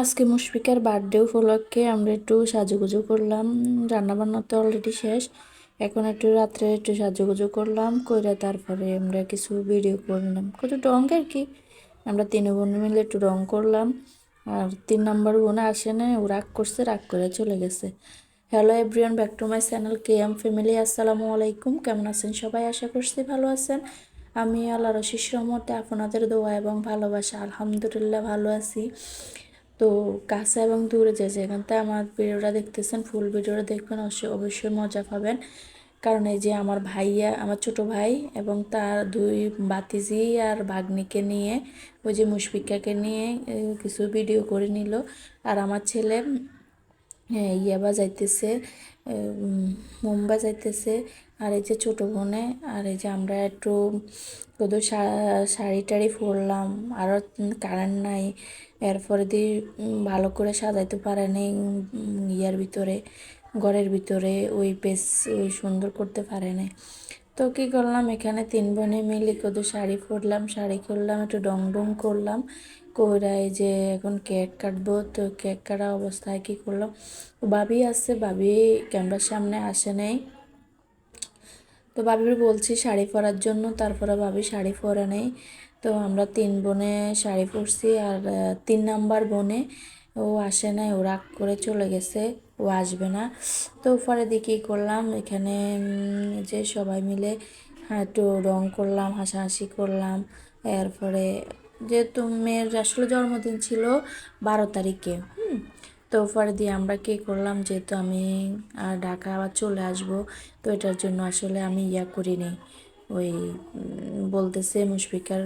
আজকে মুশফিকার বার্থডে উপলক্ষে আমরা একটু সাজুগুজু করলাম। রান্নাবান্না তো অলরেডি শেষ। এখন একটু রাত্রে একটু সাজুগুজু করলাম করে তারপরে আমরা কিছু ভিডিও করলাম। কত রঙ আর কি? আমরা তিন বোন মিলে একটু রং করলাম। আর তিন নম্বর বোন আসে না, ও রাগ করছে, রাগ করে চলে গেছে। Hello everyone back to my channel K M family আসসালামু আলাইকুম। কেমন আছেন সবাই? আশা করছি ভালো আছেন। আমি আল্লাহ রশিস আপনাদের দোয়া এবং ভালোবাসা, আলহামদুলিল্লাহ ভালো আছি। তো কাছে এবং দূরে যে যেখান থেকে আমার ভিডিওটা দেখতেছেন ফুল ভিডিওটা দেখবেন, অবশ্যই অবশ্যই মজা পাবেন। কারণ এই যে আমার ভাইয়া, আমার ছোট ভাই এবং তার দুই বাতিজি আর ভাগ্নিকে নিয়ে, ওই যে মুশফিকাকে নিয়ে কিছু ভিডিও করে নিল। আর আমার ছেলে ইয়া বাজাইতেছে মুম্বা যাইতেছে আর এই যে ছোটো বোনে, আর এই যে আমরা একটু শুধু শাড়ি টাড়ি পরলাম আরও কারেন্ট নাই, এরপরে দিয়ে ভালো করে সাজাইতে পারে নেই ইয়ার ভিতরে, ঘরের ভিতরে, ওই পেস ওই সুন্দর করতে পারে নাই। তো কী করলাম? এখানে তিন বোনে মিলে কত শাড়ি পরলাম, শাড়ি করলাম একটু ডং ডং করলাম। কইরা এই যে এখন কেক কাটবো, তো কেক কাটা অবস্থায় কী করলাম বাবি আসছে বাবি ক্যামেরার সামনে আসে নেই। তো বাবির বলছি শাড়ি পরার জন্য, তারপরে ভাবি শাড়ি পরে নেই। তো আমরা তিন বোনে শাড়ি পরছি, আর তিন নাম্বার বোনে ও আসে নাই, ও রাগ করে চলে গেছে। ও আসবে না। তো পরে দিয়ে কী করলাম, এখানে যে সবাই মিলে একটু রং করলাম, হাসাহাসি করলাম। এরপরে যেহেতু মেয়ের আসলে জন্মদিন ছিল বারো তারিখে, হুম, তো পরে দিয়ে আমরা কী করলাম, যেহেতু আমি আর ঢাকা আবার চলে আসব, তো এটার জন্য আসলে আমি ইয়া করিনি। ওই বলতেছে মুশফিকার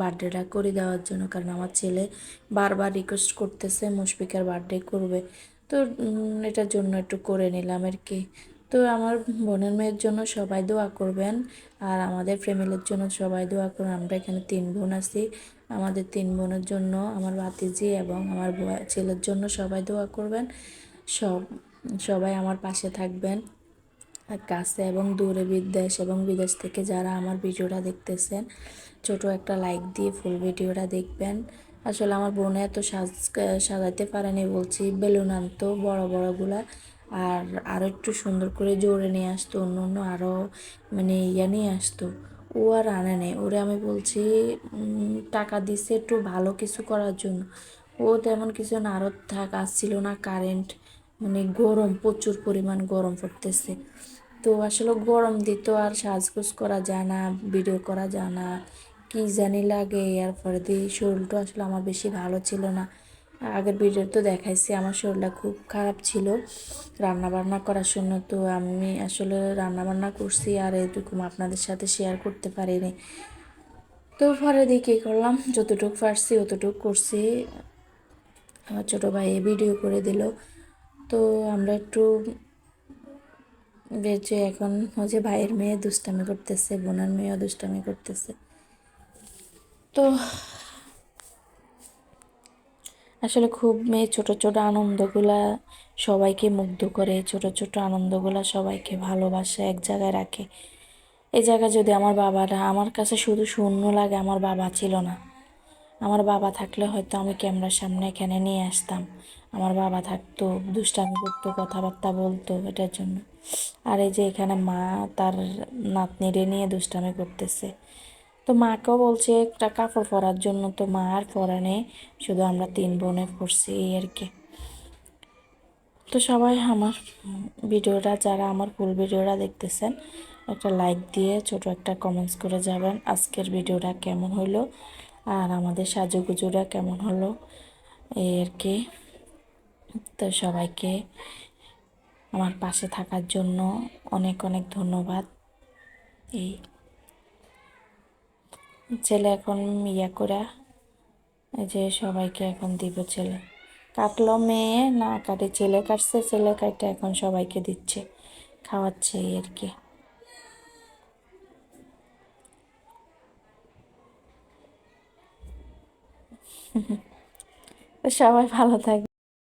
বার্থডেটা করে দেওয়ার জন্য, কারণ আমার ছেলে বারবার রিকোয়েস্ট করতেছে মুশফিকার বার্থডে করবে। তো এটার জন্য একটু করে নিলাম আর কি। তো আমার বোনের মেয়ের জন্য সবাই দোয়া করবেন আর আমাদের ফ্যামিলির জন্য সবাই দোয়া করবেন। আমরা এখানে তিন বোন আছি। আমাদের তিন বোনের জন্য, আমার ভাতিজি এবং আমার ছেলের জন্য সবাই দোয়া করবেন। সব, সবাই আমার পাশে থাকবেন। কাছে এবং দূরে বিদেশ এবং বিদেশ থেকে যারা আমার ভিডিওটা দেখতেছেন, ছোট একটা লাইক দিয়ে ফুল ভিডিওটা দেখবেন। আসলে আমার বোনে এত সাজ সাজাতে পারেনি, বলছি বেলুন আনতো, বড় বড়গুলা, আর আরও একটু সুন্দর করে জোরে নিয়ে আসতো, অন্য অন্য আরও মানে ইয়া নিয়ে আসতো। ও আর আনে নেই, ওরে আমি বলছি টাকা দিছে একটু ভালো কিছু করার জন্য। ও তেমন কিছু না আরও থাক আসছিল না কারেন্ট মানে গরম, প্রচুর পরিমাণ গরম পড়তেছে। তো আসলে গরম দিত আর সাজগোজ করা যায় না, ভিডিও করা যায় না কী জানি লাগে এরপরে দিয়ে শরীরটা আসলে আমার বেশি ভালো ছিল না। আগের ভিডিও তো দেখাইছি, আমার শরীরটা খুব খারাপ ছিল রান্না বান্না করার জন্য। তো আমি আসলে রান্না বান্না করছি আর এটুকু আপনাদের সাথে শেয়ার করতে পারিনি। তো পরে দিয়ে কী করলাম, যতটুকু পারছি অতটুকু করছি। আমার ছোটো ভাই ভিডিও করে দিল। তো আমরা একটু বেঁচে এখন হচ্ছে ভাইয়ের মেয়ে দুষ্টামি করতেছে, বোনের মেয়েও দুষ্টামি করতেছে। তো আসলে খুব মেয়ে ছোট ছোট আনন্দগুলা সবাইকে মুগ্ধ করে, ছোট ছোট আনন্দগুলা সবাইকে ভালোবাসে, এক জায়গায় রাখে। এই জায়গায় যদি আমার বাবারা আমার কাছে শুধু শূন্য লাগে আমার বাবা ছিল না। আমার বাবা থাকলে হয়তো আমি ক্যামেরার সামনে এখানে নিয়ে আসতাম। আমার বাবা থাকতো, দুষ্টামি করতো, কথাবার্তা বলতো এটার জন্য। আর এই যে এখানে মা, তার নাতনিরে নিয়ে দুষ্টামি করতেছে। তো মাকেও বলছে, একটা কাপড় পরার জন্য তো মা আর পরা নেই, শুধু আমরা তিন বোনে পড়ছি এই আর কি। তো সবাই আমার ভিডিওটা, যারা আমার ফুল ভিডিওটা দেখতেছেন, একটা লাইক দিয়ে ছোট একটা কমেন্টস করে যাবেন, আজকের ভিডিওটা কেমন হলো আর আমাদের সাজুগুজুরা কেমন হলো, এই আর কি। তো সবাইকে আমার পাশে থাকার জন্য অনেক অনেক ধন্যবাদ, এই। ছেলে এখন ইয়া করে যে সবাইকে এখন দিব ছেলে। কাটলো মেয়ে, না কাটে, ছেলে কাটছে, ছেলে কাটে এখন সবাইকে দিচ্ছে, খাওয়াচ্ছে আর কি। সবাই ভালো থাকবে।